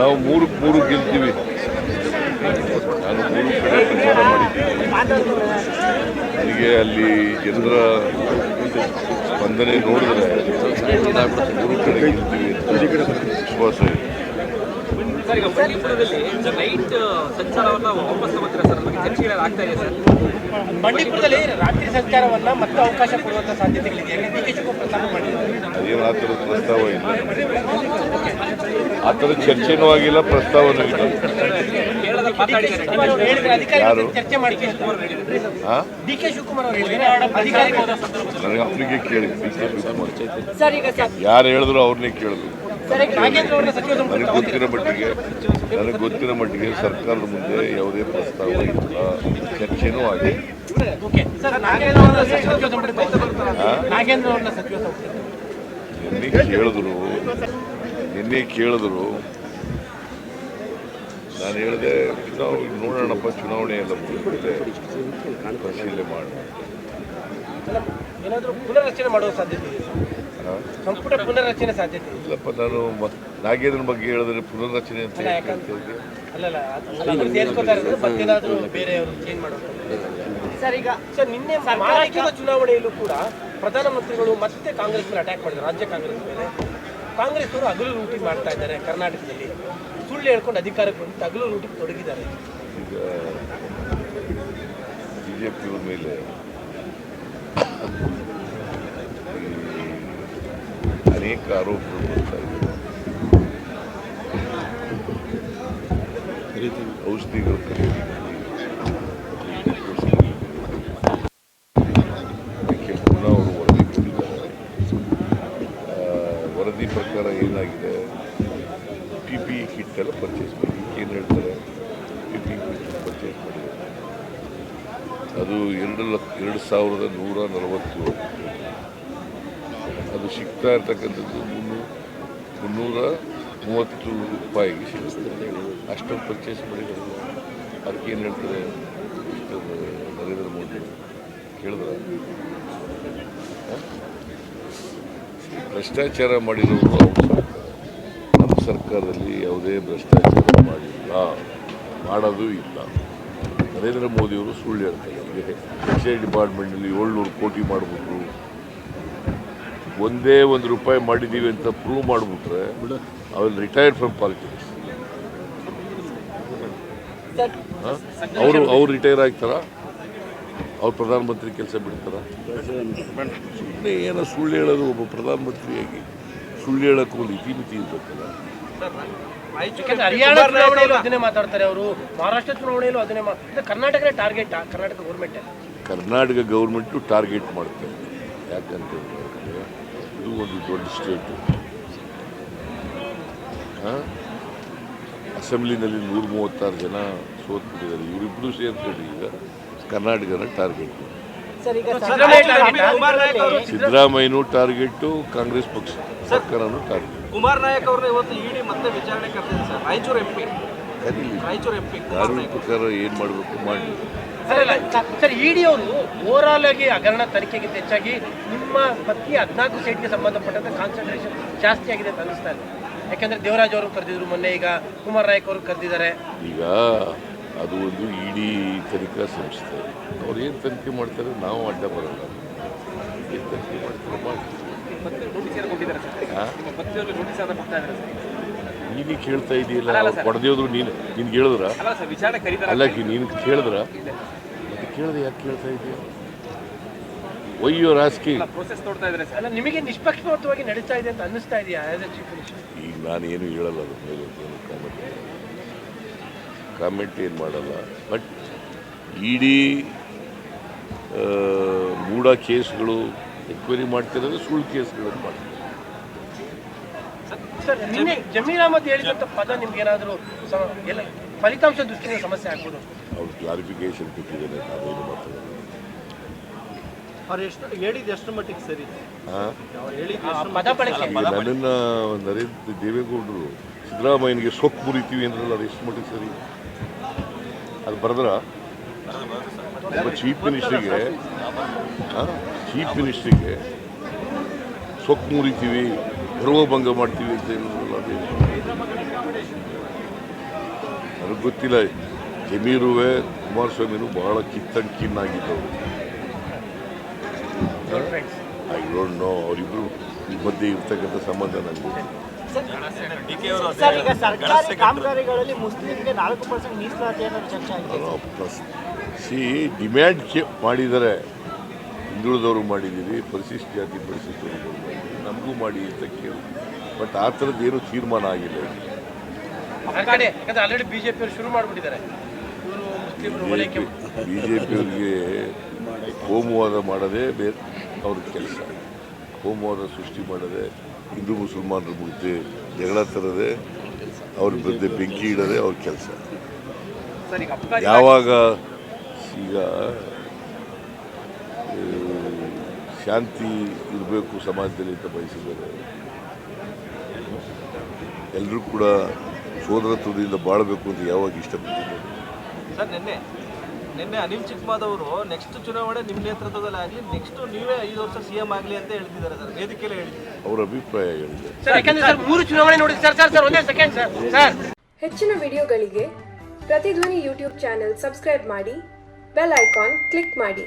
ನಾವು ಮೂರು ಮೂರು ಗೆಲ್ತೀವಿ. ನಾನು ಮೂರು ಕಡೆ ಪ್ರಚಾರ ಮಾಡಿದ್ದೀನಿ. ನನಗೆ ಅಲ್ಲಿ ಜನರ ಸ್ಪಂದನೆ ನೋಡಿದ್ರೆ ಮೂರು ಕಡೆ ಗೆಲ್ತೀವಿ ವಿಶ್ವಾಸ ಇದೆ. ಬಂಡೀಪುರದಲ್ಲಿ ರಾತ್ರಿ ಸಂಚಾರವನ್ನ ಮತ್ತೆ ಅವಕಾಶ ಕೊಡುವಂತ ಸಾಧ್ಯತೆಗಳಿದೆ. ಆ ಥರದ ಪ್ರಸ್ತಾವ ಇಲ್ಲ. ಆ ಥರ ಚರ್ಚೆನೂ ಆಗಿಲ್ಲ ಪ್ರಸ್ತಾವನೂ ಇಲ್ಲ ಯಾರು? ನನಗೆ ಅವರಿಗೆ ಕೇಳಿ ಡಿ ಕೆ ಶಿವಕುಮಾರ್. ಯಾರು ಹೇಳಿದ್ರು ಅವ್ರನ್ನೇ ಕೇಳಿದ್ರು. ನನಗೆ ಗೊತ್ತಿರೋ ಮಟ್ಟಿಗೆ ನನಗೆ ಗೊತ್ತಿರೋ ಮಟ್ಟಿಗೆ ಸರ್ಕಾರದ ಮುಂದೆ ಯಾವುದೇ ಪ್ರಸ್ತಾವ ಇಲ್ಲ. ಚರ್ಚೆನೂ ಆಗಿದೆ. ನಿನ್ನೆ ಕೇಳಿದ್ರು ನಿನ್ನೆ ಕೇಳಿದ್ರು. ನಾನು ಹೇಳಿದೆ ಚುನಾವಣೆ ನೋಡೋಣಪ್ಪ ಚುನಾವಣೆ ಎಲ್ಲ ಮುಗಿದ್ಮೇಲೆ ಪರಿಶೀಲನೆ ಮಾಡೋಣ ಏನಾದರೂ ಪುನರ್ರಚನೆ ಮಾಡುವ ಸಾಧ್ಯತೆ ಇದೆ? ಆ? ಸಂಪುಟ ಪುನರ್ರಚನೆ ಸಾಧ್ಯತೆ ಇಲ್ಲಪ್ಪ ನಾನು ನಾಗೇಂದ್ರನ ಬಗ್ಗೆ ಹೇಳಿದ್ರೆ ಪುನರ್ರಚನೆ ಅಂತ ಸರ್ ಈಗ ಸರ್ ನಿನ್ನೆ ಮಹಾರಾಷ್ಟ್ರದ ಚುನಾವಣೆಯಲ್ಲೂ ಕೂಡ ಪ್ರಧಾನಮಂತ್ರಿಗಳು ಮತ್ತೆ ಕಾಂಗ್ರೆಸ್ ಮೇಲೆ ಅಟ್ಯಾಕ್ ಮಾಡಿದ್ರು ರಾಜ್ಯ ಕಾಂಗ್ರೆಸ್ ಮೇಲೆ. ಕಾಂಗ್ರೆಸ್ ಅವರು ಹಗಲು ಲೂಟಿ ಮಾಡ್ತಾ ಇದ್ದಾರೆ ಕರ್ನಾಟಕದಲ್ಲಿ. ಸುಳ್ಳು ಹೇಳ್ಕೊಂಡು ಅಧಿಕಾರಕ್ಕೆ ಬಂದು ಹಗಲು ಲೂಟಿಗೆ ತೊಡಗಿದ್ದಾರೆ. ಈಗ ಬಿ ಜೆ ಪಿಯವ್ರ ಮೇಲೆ ಅನೇಕ ಆರೋಪಗಳು ಔಷಧಿಗಳು ಪಿ ಇ ಕಿಟ್ ಎಲ್ಲ ಪರ್ಚೇಸ್ ಮಾಡಿ ಏನು ಹೇಳ್ತಾರೆ ಪರ್ಚೇಸ್ ಮಾಡಿ. ಅದು ಎರಡು ಲಕ್ಷ ಎರಡು ಸಾವಿರದ ನೂರ ನಲವತ್ತು. ಅದು ಸಿಗ್ತಾ ಇರ್ತಕ್ಕಂಥದ್ದು ಮುನ್ನೂರು ಮುನ್ನೂರ ಮೂವತ್ತು ರೂಪಾಯಿಗೆ ಸಿಗುತ್ತೆ. ಅಷ್ಟೊಂದು ಪರ್ಚೇಸ್ ಮಾಡಿದ್ರು ಅದಕ್ಕೆ ಏನು ಹೇಳ್ತಾರೆ? ನರೇಂದ್ರ ಮೋದಿ ಕೇಳಿದ್ರೆ? ಭ್ರಷ್ಟಾಚಾರ ಮಾಡಿರೋರು ಸರ್ಕಾರದಲ್ಲಿ ಯಾವುದೇ ಭ್ರಷ್ಟಾಚಾರ ಮಾಡಿಲ್ಲ, ಮಾಡೋದು ಇಲ್ಲ. ನರೇಂದ್ರ ಮೋದಿಯವರು ಸುಳ್ಳು ಹೇಳ್ತಾರೆ. ನಮಗೆ ಎಕ್ಸೈಸ್ ಡಿಪಾರ್ಟ್ಮೆಂಟಲ್ಲಿ ಏಳ್ನೂರು ಕೋಟಿ ಮಾಡಿಬಿಟ್ರು. ಒಂದೇ ಒಂದು ರೂಪಾಯಿ ಮಾಡಿದ್ದೀವಿ ಅಂತ ಪ್ರೂವ್ ಮಾಡಿಬಿಟ್ರೆ ಅವ್ರು ರಿಟೈರ್ಡ್ ಫ್ರಮ್ ಪಾಲಿಟಿಕ್ಸ್ ಅವರು, ಅವ್ರು ರಿಟೈರ್ ಆಗ್ತಾರ? ಅವ್ರು ಪ್ರಧಾನಮಂತ್ರಿ ಕೆಲಸ ಬಿಡ್ತಾರ? ಸುಮ್ಮನೆ ಏನೋ ಸುಳ್ಳು ಹೇಳೋದು ಒಬ್ಬ ಪ್ರಧಾನಮಂತ್ರಿಯಾಗಿ. ಸುಳ್ಳು ಹೇಳೋಕ್ಕೂ ಒಂದು ಇತಿಮಿತಿ ಇರ್ತಕ್ಕಲ್ಲ ಯಾಕಂದ್ರೆ ಹರಿಯಾಣ ಚುನಾವಣೆಯಲ್ಲೂ ಅದನ್ನೇ ಮಾತಾಡ್ತಾರೆ ಅವರು. ಮಹಾರಾಷ್ಟ್ರ ಚುನಾವಣೆಯಲ್ಲೂ ಅದನ್ನೇ ಮಾ ಇದು ಕರ್ನಾಟಕನೇ target? Karnataka government Karnataka government target ಮಾಡುತ್ತೆ ಇದೆ. ಯಾಕಂತ ಹೇಳಿದ್ರೆ ಇದು ಒಂದು ದೊಡ್ಡ ಸ್ಟೇಟು ಅಸೆಂಬ್ಲಿನಲ್ಲಿ ನೂರ ಮೂವತ್ತಾರು ಜನ ಸೋತ್ಬಿಟ್ಟಿದ್ದಾರೆ. ಇವರಿಬ್ಬರು ಸೇರ್ಕೊಂಡು ಈಗ ಕರ್ನಾಟಕನ ಟಾರ್ಗೆಟ್ ಅವರು ಸಿದ್ದರಾಮಯ್ಯನೂ ಟಾರ್ಗೆಟು ಕಾಂಗ್ರೆಸ್ ಪಕ್ಷ ಸರ್ಕಾರ ಟಾರ್ಗೆಟ್. ಕುಮಾರ್ ನಾಯಕ್ ಅವ್ರನ್ನ ಇವತ್ತು ಇಡಿ ಮತ್ತೆ ವಿಚಾರಣೆ ಕರೆದಿದೆ sir. Raichur M P Raichur M P ಕಾನೂನು ಪ್ರಕಾರ ಏನು ಮಾಡಬೇಕು ಮಾಡಿ. ಸರ್ ಇಡಿ ಅವರು ಓವರಾಲ್ ಆಗಿ ಹಗರಣ ತನಿಖೆಗಿಂತ ಹೆಚ್ಚಾಗಿ ನಿಮ್ಮ ಪತ್ನಿ ಹದಿನಾಲ್ಕು ಸೈಟ್ಗೆ ಸಂಬಂಧಪಟ್ಟಂತೆ ಕಾನ್ಸಂಟ್ರೇಷನ್ ಜಾಸ್ತಿ ಆಗಿದೆ ಅಂತ ಅನಿಸ್ತಾ ಇದೆ. ಯಾಕಂದ್ರೆ ದೇವರಾಜ್ ಅವರು ಕರೆದಿದ್ರು ಮೊನ್ನೆ ಈಗ ಕುಮಾರ್ ನಾಯಕ್ ಅವರು ಕರೆದಿದ್ದಾರೆ. ಈಗ ಅದು ಒಂದು ಇಡೀ ತನಿಖಾ ಸಂಸ್ಥೆ. ಅವ್ರು ಏನು ತನಿಖೆ ಮಾಡ್ತಾರೆ ನಾವು ಅಡ್ಡ ಬರಲ್ಲ. ಏನು ತನಿಖೆ ಮಾಡ್ತಾರೆ ಮಾಡಿ ನೀನೇ ಕೇಳ್ತಾ ಇದೆಯಲ್ಲ ಸರ್. ನೀನು ನಿನ್ಗೆ ಹೇಳಿದ್ರ ಅಲ್ಲ ನೀನು ಕೇಳಿದ್ರ? ಮತ್ತೆ ಕೇಳಿದ್ರೆ ಯಾಕೆ ಕೇಳ್ತಾ ಇದೆಯಾ? ಒಯ್ಯೋ ರಾಜಕೀಯ ಆಸ್ಕಿಂಗ್ ನಿಮಗೆ ನಿಷ್ಪಕ್ಷಪಾತವಾಗಿ ನಡೀತಾ ಇದೆ ಅಂತ ಅನ್ನಿಸ್ತಾ ಇದೆಯಾ ಈಗ ನಾನೇನು ಹೇಳಲ್ಲ ಅದ್ರ ಮೇಲೆ ಕಾಮೆಂಟ್ ಏನು ಮಾಡಲ್ಲ. ಬಟ್ ಇಡೀ ಮೂಡ ಕೇಸ್ಗಳು ಎಕ್ವೈರಿ ಮಾಡ್ತಿರೋದು ಸುಳ್ಳು ಕೇಸ್ಗಳನ್ನು ಮಾಡ್ತಾರೆ ಫಲಿತಾಂಶ ದೃಷ್ಟಿಯಿಂದ ಸಮಸ್ಯೆ ಆಗ್ಬೋದು? ಅವ್ರು ಕ್ಲಾರಿಫಿಕೇಶನ್ ಕೊಟ್ಟಿದ್ದಾರೆ ನಾವೇನು ಮಾತಾಡೋದು ನನ್ನನ್ನು ನರೇಂದ್ರ ದೇವೇಗೌಡರು ಸಿದ್ದರಾಮಯ್ಯನಿಗೆ ಸೊಕ್ಕು ಮುರಿತೀವಿ ಅಂದ್ರಲ್ಲ ಅದು ಎಷ್ಟು ಮಟ್ಟಿಗೆ ಸರಿ? ಅದು ಬರೆದ್ರ? ಒಬ್ಬ ಚೀಫ್ ಮಿನಿಸ್ಟ್ರಿಗೆ ಚೀಫ್ ಮಿನಿಸ್ಟ್ರಿಗೆ ಸೊಕ್ಕು ಮುರಿತೀವಿ ಗರ್ವಭಂಗ ಮಾಡ್ತೀವಿ ಅಂತ ಹೇಳಿದ್ರಲ್ಲ ಅದೇ ನನಗೆ ಗೊತ್ತಿಲ್ಲ, ಜಮೀರುವೆ ಕುಮಾರಸ್ವಾಮಿನು ಬಹಳ ಕಿತ್ತಂಗೆ ಕಿನ್ನಾಗಿದ್ದವರು ಐ ಡೋಂಟ್ ನೋ ಅವರಿಬ್ಬರು ಮಧ್ಯೆ ಇರ್ತಕ್ಕಂಥ ಸಂಬಂಧ ನನಗೆ ಸರ್ ಈಗ ಸರ್ಕಾರಿ ಕಾಮಗಾರಿಗಳಲ್ಲಿ ಮುಸ್ಲಿಂಗೆ ನಾಲ್ಕು ಪರ್ಸೆಂಟ್ ಮೀಸಲಾತಿ ಅನ್ನೋದು ಚರ್ಚೆ ಆಗಿದೆ. ಸಿ ಡಿಮ್ಯಾಂಡ್ ಮಾಡಿದರೆ ಹಿಂದುಳಿದವ್ರಿಗೆ ಹಿಂದುಳಿದವರು ಮಾಡಿದ್ದೀವಿ ಪರಿಶಿಷ್ಟ ಜಾತಿ ಪರಿಶಿಷ್ಟವರು ಮಾಡಿದ್ದೀವಿ ನಮಗೂ ಮಾಡಿ ಅಂತ ಕೇಳಿ. ಬಟ್ ಆ ಥರದ್ದು ಏನೂ ತೀರ್ಮಾನ ಆಗಿಲ್ಲ ಆಲ್ರೆಡಿ ಬಿಜೆಪಿ ಅವರು ಶುರು ಮಾಡಿಬಿಟ್ಟಿದ್ದಾರೆ. ಬಿ ಜೆ ಪಿಯವರಿಗೆ ಹೋಮವಾದ ಮಾಡೋದೇ ಬೇರೆ ಅವ್ರ ಕೆಲಸ. ಕೋಮುವಾದ ಸೃಷ್ಟಿ ಮಾಡೋದೇ ಹಿಂದೂ ಮುಸಲ್ಮಾನರ ಮುಂದೆ ಜಗಳ ತರದೆ ಅವ್ರ ಮಧ್ಯೆ ಬೆಂಕಿ ಇಡದೆ ಅವ್ರ ಕೆಲಸ. ಯಾವಾಗ ಈಗ ಶಾಂತಿ ಇರಬೇಕು ಸಮಾಜದಲ್ಲಿ ಅಂತ ಬಯಸಿದ್ದಾರೆ. ಎಲ್ಲರೂ ಕೂಡ ಸೋದರತ್ವದಿಂದ ಬಾಳಬೇಕು ಅಂತ ಯಾವಾಗ ಇಷ್ಟಪಡ್ತಿದ್ದಾರೆ? ನಿನ್ನೆ ಅನಿಲ್ ಚಿಕ್ಕಮಾದವರು ನೆಕ್ಸ್ಟ್ ಚುನಾವಣೆ ನಿಮ್ಮ ನೇತೃತ್ವದಲ್ಲಿ ಆಗಲಿ ನೆಕ್ಸ್ಟ್ ನೀವೇ ಐದು ವರ್ಷ ಸಿ ಎಂ ಆಗಲಿ ಅಂತ ಹೇಳ್ತಿದ್ದಾರೆ ಸರ್. ವೇದಿಕೆಯಲ್ಲಿ ಹೇಳಿದ್ದಾರೆ ಅವರ ಅಭಿಪ್ರಾಯ ಹೇಳಿದೆ ಸರ್ ಯಾಕಂದ್ರೆ ಸರ್ ಮೂರು ಚುನಾವಣೆ ನೋಡಿ ಸರ್ ಸರ್ ಸರ್ ಒಂದೇ ಸೆಕೆಂಡ್ ಸರ್ ಸರ್ ಹೆಚ್ಚಿನ ವಿಡಿಯೋಗಳಿಗೆ ಪ್ರತಿಧ್ವನಿ ಯೂಟ್ಯೂಬ್ ಚಾನೆಲ್ ಸಬ್ಸ್ಕ್ರೈಬ್ ಮಾಡಿ ಬೆಲ್ ಐಕಾನ್ ಕ್ಲಿಕ್ ಮಾಡಿ.